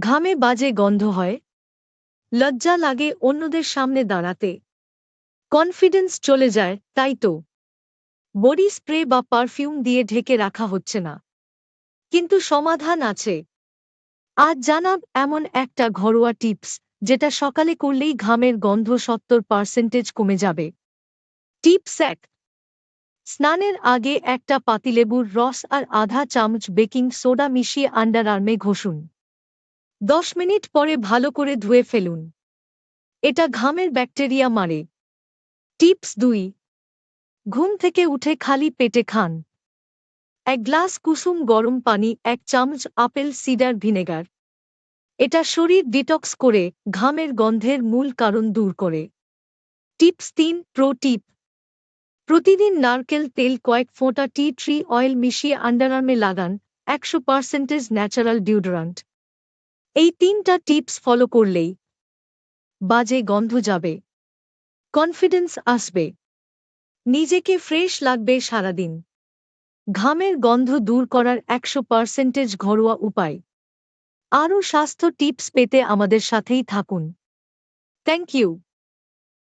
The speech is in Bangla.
ঘামে বাজে গন্ধ হয়। লজ্জা লাগে অন্যদের সামনে দাঁড়াতে। কনফিডেন্স চলে যায়, তাই তো। বডি স্প্রে বা পারফিউম দিয়ে ঢেকে রাখা হচ্ছে না। কিন্তু সমাধান আছে। আজ জানাব এমন একটা ঘরোয়া টিপস, যেটা সকালে করলেই ঘামের গন্ধ সত্তর পার্সেন্টেজ কমে যাবে। টিপস এক। স্নানের আগে একটা পাতিলেবুর রস আর আধা চামচ বেকিং সোডা মিশিয়ে আন্ডার আর্মে ঘষুন। দশ মিনিট পরে ভালো করে ধুয়ে ফেলুন। এটা ঘামের ব্যাকটেরিয়া মারে। টিপস দুই। ঘুম থেকে উঠে খালি পেটে খান। এক গ্লাস কুসুম গরম পানি, এক চামচ আপেল সিডার ভিনেগার। এটা শরীর ডিটক্স করে ঘামের গন্ধের মূল কারণ দূর করে। টিপস তিন, প্রো টিপ। প্রতিদিন নারকেল তেল কয়েক ফোঁটা টি ট্রি অয়েল মিশিয়ে আন্ডারআর্মে লাগান, একশো পার্সেন্টেজ ন্যাচারাল ডিওডোরান্ট। এই তিনটা টিপস ফলো করলেই বাজে গন্ধ যাবে। কনফিডেন্স আসবে। নিজেকে ফ্রেশ লাগবে সারাদিন। ঘামের গন্ধ দূর করার একশো পার্সেন্টেজ ঘরোয়া উপায়। আরও স্বাস্থ্য টিপস পেতে আমাদের সাথেই থাকুন। Thank you.